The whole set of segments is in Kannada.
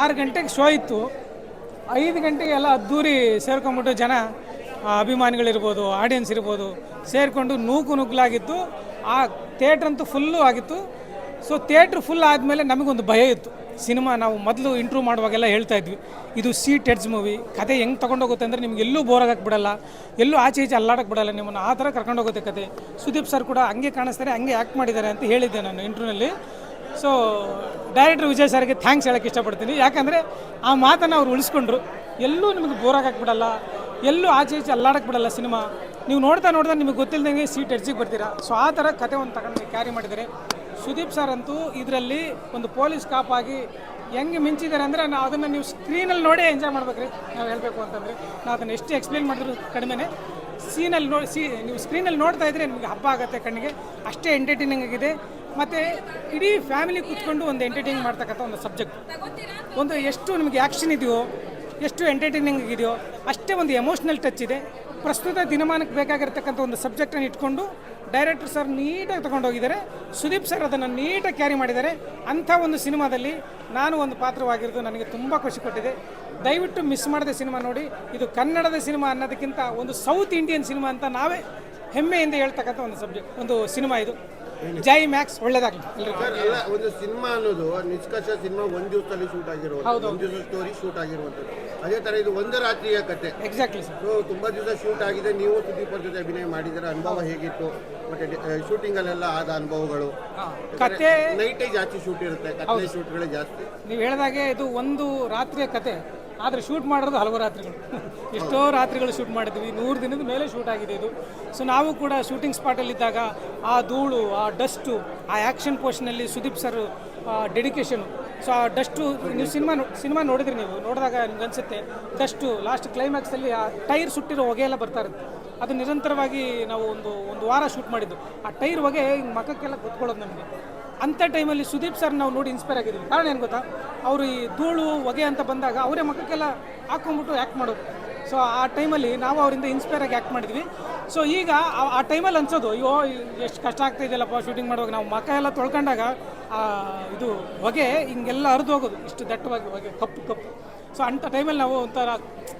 ಆರು ಗಂಟೆಗೆ ಶೋ ಇತ್ತು. ಐದು ಗಂಟೆಗೆ ಎಲ್ಲ ಅದ್ದೂರಿ ಸೇರ್ಕೊಂಬಿಟ್ಟು ಜನ ಅಭಿಮಾನಿಗಳಿರ್ಬೋದು ಆಡಿಯನ್ಸ್ ಇರ್ಬೋದು, ಸೇರಿಕೊಂಡು ನೂಕು ನುಗ್ಗಲಾಗಿತ್ತು ಆ ಥಿಯೇಟ್ರ್ ಅಂತೂ ಫುಲ್ಲು ಆಗಿತ್ತು. ಸೊ ಥಿಯೇಟ್ರ್ ಫುಲ್ ಆದಮೇಲೆ ನಮಗೊಂದು ಭಯ ಇತ್ತು. ಸಿನಿಮಾ ನಾವು ಮೊದಲು ಇಂಟ್ರೂ ಮಾಡುವಾಗೆಲ್ಲ ಹೇಳ್ತಾ ಇದ್ವಿ. ಇದು ಸೀಟ್ ಎಡ್ಜ್ ಮೂವಿ ಕತೆ ಹೆಂಗೆ ತೊಗೊಂಡೋಗುತ್ತೆ ಅಂದರೆ ನಿಮ್ಗೆ ಎಲ್ಲೂ ಬೋರ್ ಆಗಕ್ಕೆ ಬಿಡಲ್ಲ. ಎಲ್ಲೂ ಆಚೆ ಈಚೆ ಅಲ್ಲಾಡಕ್ಕೆ ಬಿಡಲ್ಲ ನಿಮ್ಮನ್ನು. ಆ ಥರ ಕರ್ಕೊಂಡೋಗುತ್ತೆ ಕತೆ. ಸುದೀಪ್ ಸರ್ ಕೂಡ ಹಂಗೆ ಕಾಣಿಸ್ತಾರೆ, ಹಂಗೆ ಆ್ಯಕ್ಟ್ ಮಾಡಿದ್ದಾರೆ ಅಂತ ಹೇಳಿದ್ದೆ ನಾನು ಇಂಟ್ರ್ಯೂನಲ್ಲಿ ಸೊ ಡೈರೆಕ್ಟರ್ ವಿಜಯ್ ಸರ್ಗೆ ಥ್ಯಾಂಕ್ಸ್ ಹೇಳಕ್ಕೆ ಇಷ್ಟಪಡ್ತೀನಿ. ಯಾಕಂದರೆ ಆ ಮಾತನ್ನು ಅವ್ರು ಉಳಿಸ್ಕೊಂಡ್ರು. ಎಲ್ಲೂ ನಿಮಗೆ ಬೋರ್ ಹಾಕ್ಬಿಡಲ್ಲ. ಬಿಡಲ್ಲ ಎಲ್ಲೂ ಆಚೆ ಈಚೆ ಅಲ್ಲಾಡಕ್ಕೆ ಬಿಡಲ್ಲ ಸಿನಿಮಾ. ನೀವು ನೋಡ್ತಾ ನೋಡ್ತಾ ನಿಮಗೆ ಗೊತ್ತಿಲ್ಲದಂಗೆ ಸೀಟ್ ಎಡ್ಜಿಗೆ ಬರ್ತೀರಾ. ಸೊ ಆ ಥರ ಕತೆ ಒಂದು ತಗೊಂಡು ಕ್ಯಾರಿ ಮಾಡಿದ್ದಾರೆ. ಸುದೀಪ್ ಸರ್ ಅಂತೂ ಇದರಲ್ಲಿ ಒಂದು ಪೊಲೀಸ್ ಕಾಪ್ ಆಗಿ ಹೆಂಗೆ ಮಿಂಚಿದ್ದಾರೆ ಅಂದರೆ ನಾವು ಅದನ್ನು ನೀವು ಸ್ಕ್ರೀನಲ್ಲಿ ನೋಡೇ ಎಂಜಾಯ್ ಮಾಡ್ಬೇಕ್ರಿ. ನಾವು ಹೇಳಬೇಕು ಅಂತಂದರೆ. ನಾವು ಅದನ್ನು ಎಷ್ಟು ಎಕ್ಸ್ಪ್ಲೇನ್ ಮಾಡಿದ್ರು ಕಡಿಮೆನೇ. ಸೀನಲ್ಲಿ ನೋಡಿ ಸೀ ನೀವು ಸ್ಕ್ರೀನಲ್ಲಿ ನೋಡ್ತಾ ಇದ್ರೆ ನಿಮಗೆ ಹಬ್ಬ ಆಗುತ್ತೆ ಕಣ್ಣಿಗೆ. ಅಷ್ಟೇ ಎಂಟರ್ಟೈನಿಂಗ್ ಆಗಿದೆ. ಮತ್ತು ಇಡೀ ಫ್ಯಾಮಿಲಿ ಕೂತ್ಕೊಂಡು ಒಂದು ಎಂಟರ್ಟೈನ್ ಮಾಡ್ತಕ್ಕಂಥ ಒಂದು ಸಬ್ಜೆಕ್ಟ್ ಒಂದು ಎಷ್ಟು ನಿಮಗೆ ಆ್ಯಕ್ಷನ್ ಇದೆಯೋ, ಎಷ್ಟು ಎಂಟರ್ಟೈನಿಂಗ್ ಇದೆಯೋ, ಅಷ್ಟೇ ಒಂದು ಎಮೋಷ್ನಲ್ ಟಚ್ ಇದೆ. ಪ್ರಸ್ತುತ ದಿನಮಾನಕ್ಕೆ ಬೇಕಾಗಿರ್ತಕ್ಕಂಥ ಒಂದು ಸಬ್ಜೆಕ್ಟನ್ನು ಇಟ್ಕೊಂಡು ಡೈರೆಕ್ಟರ್ ಸರ್ ನೀಟಾಗಿ ತಗೊಂಡೋಗಿದ್ದಾರೆ ಸುದೀಪ್ ಸರ್ ಅದನ್ನು ನೀಟಾಗಿ ಕ್ಯಾರಿ ಮಾಡಿದ್ದಾರೆ. ಅಂಥ ಒಂದು ಸಿನಿಮಾದಲ್ಲಿ ನಾನು ಒಂದು ಪಾತ್ರವಾಗಿರೋದು ನನಗೆ ತುಂಬ ಖುಷಿ ಕೊಟ್ಟಿದೆ. ದಯವಿಟ್ಟು ಮಿಸ್ ಮಾಡದೆ ಸಿನಿಮಾ ನೋಡಿ. ಇದು ಕನ್ನಡದ ಸಿನಿಮಾ ಅನ್ನೋದಕ್ಕಿಂತ ಒಂದು ಸೌತ್ ಇಂಡಿಯನ್ ಸಿನಿಮಾ ಅಂತ ನಾವೇ ಹೆಮ್ಮೆಯಿಂದ ಹೇಳ್ತಕ್ಕಂಥ ಒಂದು ಸಬ್ಜೆಕ್ಟ್ ಒಂದು ಸಿನಿಮಾ ಇದು. ಜೈ ಮ್ಯಾಕ್ಸ್ ಒಳ್ಳೇದಾಗಲಿ ಸರ್ ಅಲ್ಲ ಒಂದು ಸಿನಿಮಾ ಅನ್ನೋದು ನಿಷ್ಕರ್ಷ ಸಿನಿಮಾ ಒಂದು ದಿವಸದಲ್ಲಿ ಶೂಟ್ ಆಗಿರುವಂಥದ್ದು ಒಂದು ದಿವಸ ಸ್ಟೋರಿ ಶೂಟ್ ಆಗಿರುವಂಥದ್ದು. ಅದೇ ತರ ಇದು ಒಂದು ರಾತ್ರಿಯ ಕತೆ. ಎಕ್ಸಾಕ್ಟ್ಲಿ ಸರ್ ಸೊ ತುಂಬಾ ದಿವಸ ಶೂಟ್ ಆಗಿದೆ ನೀವು ಸುದೀಪ್ ಅವ್ರ ಜೊತೆ ಅಭಿನಯ ಮಾಡಿದರೆ ಅನುಭವ ಹೇಗಿತ್ತು? ಮತ್ತೆ ಶೂಟಿಂಗ್ ಅಲ್ಲೆಲ್ಲ ಆದ ಅನುಭವಗಳು? ಕತೆ ನೈಟೇ ಜಾಸ್ತಿ ಶೂಟ್ ಇರುತ್ತೆ ಕತೆ ಶೂಟ್ಗಳೇ ಜಾಸ್ತಿ. ನೀವು ಹೇಳಿದಾಗೆ ಇದು ಒಂದು ರಾತ್ರಿಯ ಕತೆ. ಆದರೆ ಶೂಟ್ ಮಾಡಿರೋದು ಹಲವು ರಾತ್ರಿಗಳು. ಎಷ್ಟೋ ರಾತ್ರಿಗಳು ಶೂಟ್ ಮಾಡಿದ್ವಿ. ನೂರು ದಿನದ ಮೇಲೆ ಶೂಟ್ ಆಗಿದೆ ಇದು. ಸೊ ನಾವು ಕೂಡ ಶೂಟಿಂಗ್ ಸ್ಪಾಟಲ್ಲಿದ್ದಾಗ ಆ ಧೂಳು, ಆ ಡಸ್ಟು ಆ ಆ್ಯಕ್ಷನ್ ಪೋಸ್ಟ್ನಲ್ಲಿ ಸುದೀಪ್ ಸರ್ ಡೆಡಿಕೇಶನು ಸೊ ಆ ಡಸ್ಟು ನೀವು ಸಿನಿಮಾ ಸಿನಿಮಾ ನೋಡಿದ್ರಿ ನೀವು? ನೋಡಿದಾಗ ನಿಮ್ಗೆ ಅನಿಸುತ್ತೆ ಡಸ್ಟು ಲಾಸ್ಟ್ ಕ್ಲೈಮ್ಯಾಕ್ಸಲ್ಲಿ ಆ ಟೈರ್ ಸುಟ್ಟಿರೋ ಹೊಗೆ ಎಲ್ಲ ಬರ್ತಾ ಇರುತ್ತೆ. ಅದು ನಿರಂತರವಾಗಿ ನಾವು ಒಂದು ಒಂದು ವಾರ ಶೂಟ್ ಮಾಡಿದ್ದು. ಆ ಟೈರ್ ಹೊಗೆ ಹಿಂಗೆ ಮಖಕ್ಕೆಲ್ಲ ಕೂತ್ಕೊಳ್ಳೋದು ನಮಗೆ. ಅಂಥ ಟೈಮಲ್ಲಿ ಸುದೀಪ್ ಸರ್ ನಾವು ನೋಡಿ ಇನ್ಸ್ಪೈರ್ ಆಗಿದ್ದೀವಿ. ಕಾರಣ ಏನು ಗೊತ್ತಾ? ಅವರು ಈ ಧೂಳು, ಹೊಗೆ ಅಂತ ಬಂದಾಗ ಅವರೇ ಮಕ್ಕಕ್ಕೆಲ್ಲ ಹಾಕೊಂಡ್ಬಿಟ್ಟು ಆ್ಯಕ್ಟ್ ಮಾಡೋದು ಸೊ ಆ ಟೈಮಲ್ಲಿ ನಾವು ಅವರಿಂದ ಇನ್ಸ್ಪೈರ್ ಆಗಿ ಆ್ಯಕ್ಟ್ ಮಾಡಿದ್ವಿ. ಸೊ ಈಗ ಆ- ಟೈಮಲ್ಲಿ ಅನ್ಸೋದು, ಅಯ್ಯೋ, ಎಷ್ಟು ಕಷ್ಟ ಆಗ್ತಾ ಇದೆಯಲ್ಲಪ್ಪ ಶೂಟಿಂಗ್ ಮಾಡುವಾಗ. ನಾವು ಮಕ ಎಲ್ಲ ತೊಳ್ಕೊಂಡಾಗ ಇದು ಹೊಗೆ ಹಿಂಗೆಲ್ಲ ಹರಿದು ಹೋಗೋದು. ಇಷ್ಟು ದಟ್ಟವಾಗಿ ಹೊಗೆ, ಕಪ್ಪು ಕಪ್ಪು. ಸೊ ಅಂಥ ಟೈಮಲ್ಲಿ ನಾವು ಒಂಥರ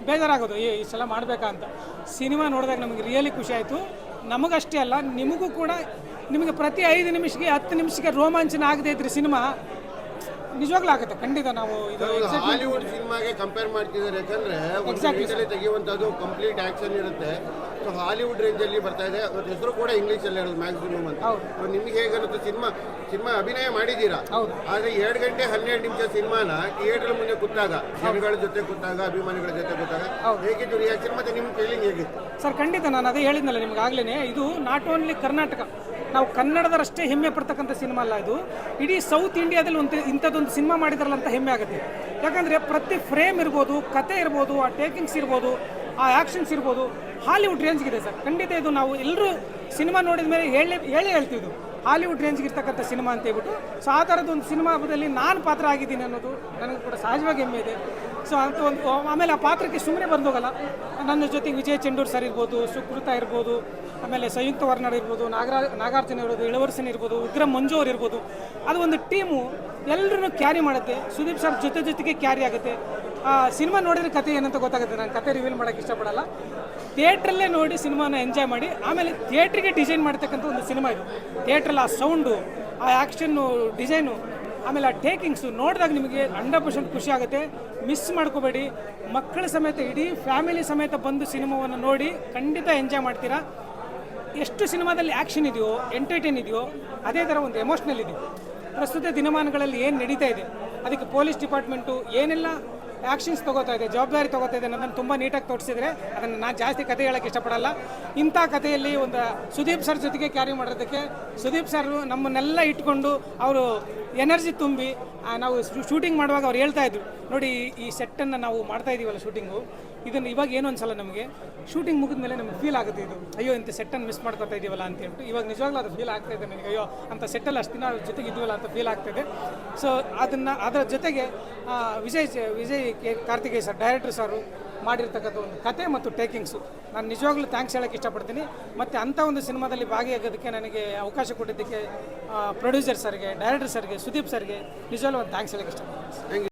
ಬೇಜಾರಾಗೋದು, ಏ ಸಲ ಮಾಡಬೇಕಾ? ಅಂತ. ಸಿನಿಮಾ ನೋಡಿದಾಗ ನಮಗೆ ರಿಯಲಿ ಖುಷಿ ಆಯಿತು. ನಮಗಷ್ಟೇ ಅಲ್ಲ ನಿಮಗೂ ಕೂಡ ನಿಮಗೆ ಪ್ರತಿ ಐದು ನಿಮಿಷಕ್ಕೆ ಹತ್ತು ನಿಮಿಷಕ್ಕೆ ರೋಮಾಂಚನ ಆಗದೇ ಇದ್ರೆ ಸಿನಿಮಾ ನಿಜವಾಗ್ಲೂ ಆಗುತ್ತೆ ಖಂಡಿತ ನಾವು ಇದು ಹಾಲಿವುಡ್ ಸಿನಿಮಾಗೆ ಕಂಪೇರ್ ಮಾಡ್ತಿದ್ದಾರೆ ಯಾಕಂದ್ರೆ ಒಂದು ತೆಗೆಯುವಂಥದ್ದು ಕಂಪ್ಲೀಟ್ ಆಕ್ಷನ್ ಇರುತ್ತೆ. ಸೊ ಹಾಲಿವುಡ್ ರೇಂಜ್ ಅಲ್ಲಿ ಬರ್ತಾ ಇದೆ. ಅದ್ರ ಹೆಸರು ಕೂಡ ಇಂಗ್ಲಿಷ್ ಅಲ್ಲಿ ಇರೋದು ಮ್ಯಾಕ್ಸಿಮಮ್ ಅಂತ. ನಿಮ್ಗೆ ಹೇಗಿರುತ್ತೆ ಸಿನಿಮಾ ಸಿನಿಮಾ ಅಭಿನಯ ಮಾಡಿದ್ದೀರಾ? ಆದರೆ ಎರಡು ಗಂಟೆ ಹನ್ನೆರಡು ನಿಮಿಷ ಸಿನಿಮಾನ ಥಿಯೇಟರ್ ಮುಂದೆ ಕೂತಾಗ ಜನಗಳ ಜೊತೆ ಕೂತಾಗ ಅಭಿಮಾನಿಗಳ ಜೊತೆ ಕೂತಾಗ ಹೇಗಿತ್ತು ರಿಯಾಕ್ಷನ್ ಮತ್ತೆ ನಿಮ್ಮ ಫೀಲಿಂಗ್ ಹೇಗಿತ್ತು? ಸರ್ ಖಂಡಿತ ನಾನು ಅದೇ ಹೇಳಿದ್ನಲ್ಲ ನಿಮ್ಗೆ ಆಗ್ಲೇ ಇದು ನಾಟ್ ಓನ್ಲಿ ಕರ್ನಾಟಕ ನಾವು ಕನ್ನಡದರಷ್ಟೇ ಹೆಮ್ಮೆ ಪಡ್ತಕ್ಕಂಥ ಸಿನಿಮಾ ಅಲ್ಲ ಇದು. ಇಡೀ ಸೌತ್ ಇಂಡಿಯಾದಲ್ಲಿ ಒಂದು ಇಂಥದ್ದೊಂದು ಸಿನಿಮಾ ಮಾಡಿದ್ರಲ್ಲ ಅಂತ ಹೆಮ್ಮೆ ಆಗುತ್ತೆ. ಯಾಕಂದರೆ ಪ್ರತಿ ಫ್ರೇಮ್ ಇರ್ಬೋದು, ಕತೆ ಇರ್ಬೋದು, ಆ ಟೇಕಿಂಗ್ಸ್ ಇರ್ಬೋದು, ಆ ಆ್ಯಕ್ಷನ್ಸ್ ಇರ್ಬೋದು ಹಾಲಿವುಡ್ ರೇಂಜ್ಗಿದೆ ಸರ್. ಖಂಡಿತ ಇದು ನಾವು ಎಲ್ಲರೂ ಸಿನಿಮಾ ನೋಡಿದ ಮೇಲೆ ಹೇಳಿ ಹೇಳಿ ಹೇಳ್ತಿದ್ದು ಹಾಲಿವುಡ್ ರೇಂಜ್ಗೆ ಇರ್ತಕ್ಕಂಥ ಸಿನಿಮಾ ಅಂತ ಹೇಳ್ಬಿಟ್ಟು. ಸೊ ಆ ಥರದ್ದು ಒಂದು ಸಿನಿಮಾದಲ್ಲಿ ನಾನು ಪಾತ್ರ ಆಗಿದ್ದೀನಿ ಅನ್ನೋದು ನನಗೆ ಕೂಡ ಸಹಜವಾಗಿ ಹೆಮ್ಮೆ ಇದೆ. ಸೊ ಅಂತ ಒಂದು, ಆಮೇಲೆ ಆ ಪಾತ್ರಕ್ಕೆ ಸುಮ್ಮನೆ ಬಂದೋಗಲ್ಲ. ನನ್ನ ಜೊತೆಗೆ ವಿಜಯ್ ಚೆಂಡೂರ್ ಸರ್ ಇರ್ಬೋದು, ಸುಕೃತ ಇರ್ಬೋದು, ಆಮೇಲೆ ಸಂಯುಕ್ತ ವರ್ನಾಡ್ ಇರ್ಬೋದು, ನಾಗರಾ, ನಾಗಾರ್ಜುನ ಇರ್ಬೋದು, ಇಳವರ್ಸನ್ ಇರ್ಬೋದು ವಿಕ್ರಮ್ ಮಂಜು ಅವ್ರು ಇರ್ಬೋದು. ಅದು ಒಂದು ಟೀಮು ಎಲ್ಲರೂ ಕ್ಯಾರಿ ಮಾಡುತ್ತೆ. ಸುದೀಪ್ ಸರ್ ಜೊತೆ ಜೊತೆಗೆ ಕ್ಯಾರಿ ಆಗುತ್ತೆ. ಆ ಸಿನಿಮಾ ನೋಡಿದ್ರೆ ಕತೆ ಏನಂತ ಗೊತ್ತಾಗುತ್ತೆ. ನಾನು ಕತೆ ರಿವೀಲ್ ಮಾಡೋಕ್ಕೆ ಇಷ್ಟಪಡಲ್ಲ. ಥಿಯೇಟ್ರಲ್ಲೇ ನೋಡಿ ಸಿನಿಮಾನ ಎಂಜಾಯ್ ಮಾಡಿ, ಆಮೇಲೆ ಥಿಯೇಟ್ರಿಗೆ ಡಿಸೈನ್ ಮಾಡ್ತಕ್ಕಂಥ ಒಂದು ಸಿನಿಮಾ ಇದು. ಥಿಯೇಟ್ರಲ್ಲಿ ಆ ಸೌಂಡು ಆ ಆ್ಯಕ್ಷನ್ನು ಡಿಸೈನು ಆಮೇಲೆ ಆ ಟೇಕಿಂಗ್ಸು ನೋಡಿದಾಗ ನಿಮಗೆ ಹಂಡ್ರೆಡ್ ಪರ್ಸೆಂಟ್ ಖುಷಿ ಆಗುತ್ತೆ. ಮಿಸ್ ಮಾಡ್ಕೋಬೇಡಿ. ಮಕ್ಕಳ ಸಮೇತ ಇಡೀ ಫ್ಯಾಮಿಲಿ ಸಮೇತ ಬಂದು ಸಿನಿಮಾವನ್ನು ನೋಡಿ ಖಂಡಿತ ಎಂಜಾಯ್ ಮಾಡ್ತೀರಾ? ಎಷ್ಟು ಸಿನಿಮಾದಲ್ಲಿ ಆ್ಯಕ್ಷನ್ ಇದೆಯೋ ಎಂಟರ್ಟೈನ್ ಇದೆಯೋ, ಅದೇ ಥರ ಒಂದು ಎಮೋಷ್ನಲ್ ಇದೆ. ಪ್ರಸ್ತುತ ದಿನಮಾನಗಳಲ್ಲಿ ಏನು ನಡೀತಾ ಇದೆ? ಅದಕ್ಕೆ ಪೊಲೀಸ್ ಡಿಪಾರ್ಟ್ಮೆಂಟು ಏನೆಲ್ಲ. ಆ್ಯಕ್ಷನ್ಸ್ ತಗೋತಾ ಇದೆ, ಜವಾಬ್ದಾರಿ ತಗೋತಾ ಇದೆ ಅನ್ನೋದನ್ನು ತುಂಬ ನೀಟಾಗಿ ತೋರಿಸಿದರೆ ಅದನ್ನು ನಾನು ಜಾಸ್ತಿ ಕತೆ ಹೇಳೋಕ್ಕೆ ಇಷ್ಟಪಡಲ್ಲ. ಇಂಥ ಕಥೆಯಲ್ಲಿ ಒಂದು ಸುದೀಪ್ ಸರ್ ಜೊತೆಗೆ ಕ್ಯಾರಿ ಮಾಡೋದಕ್ಕೆ ಸುದೀಪ್ ಸರ್ ನಮ್ಮನ್ನೆಲ್ಲ ಇಟ್ಕೊಂಡು ಅವರು ಎನರ್ಜಿ ತುಂಬಿ ನಾವು ಶೂಟಿಂಗ್ ಮಾಡುವಾಗ ಅವ್ರು ಹೇಳ್ತಾ ಇದ್ರು. ನೋಡಿ, ಈ ಸೆಟ್ಟನ್ನು ನಾವು ಮಾಡ್ತಾ ಇದೀವಲ್ಲ ಶೂಟಿಂಗು ಇದನ್ನು ಇವಾಗ ಏನು ಅನ್ಸಲ್ಲ ನಮಗೆ? ಶೂಟಿಂಗ್ ಮುಗಿದ ಮೇಲೆ ನಮಗೆ ಫೀಲ್ ಆಗುತ್ತೆ ಇದು. ಅಯ್ಯೋ, ಇಂಥ ಸೆಟ್ಟನ್ನು ಮಿಸ್ ಮಾಡ್ಕೊತಾ ಇದೀವಲ್ಲ ಅಂತ ಹೇಳ್ಬಿಟ್ಟು, ಇವಾಗ ನಿಜವಾಗ್ಲೂ ಅದು ಫೀಲ್ ಆಗ್ತಾ ಇದೆ ನನಗೆ. ಅಯ್ಯೋ ಅಂತ ಸೆಟ್ಟಲ್ಲಿ ಅಷ್ಟು ದಿನ ಜೊತೆಗೆ ಇದ್ವಲ್ಲ ಅಂತ ಫೀಲ್ ಆಗ್ತಾಯಿದೆ ಸೊ ಅದನ್ನು, ಅದರ ಜೊತೆಗೆ Vijay Vijay K Karthikeya sir director sir ಮಾಡಿರ್ತಕ್ಕಂಥ ಒಂದು ಕತೆ ಮತ್ತು ಟೇಕಿಂಗ್ಸು ನಾನು ನಿಜವಾಗ್ಲೂ ಥ್ಯಾಂಕ್ಸ್ ಹೇಳೋಕ್ಕೆ ಇಷ್ಟಪಡ್ತೀನಿ. ಮತ್ತು ಅಂಥ ಒಂದು ಸಿನಿಮಾದಲ್ಲಿ ಭಾಗಿಯಾಗೋದಕ್ಕೆ ನನಗೆ ಅವಕಾಶ ಕೊಟ್ಟಿದ್ದಕ್ಕೆ ಪ್ರೊಡ್ಯೂಸರ್ ಸರ್ಗೆ ಡೈರೆಕ್ಟರ್ ಸರ್ಗೆ, ಸುದೀಪ್ ಸರ್ಗೆ ನಿಜವಾಗ್ಲೂ ಒಂದು ಥ್ಯಾಂಕ್ಸ್ ಹೇಳೋಕ್ಕೆ ಇಷ್ಟಪಡ್ತೀನಿ.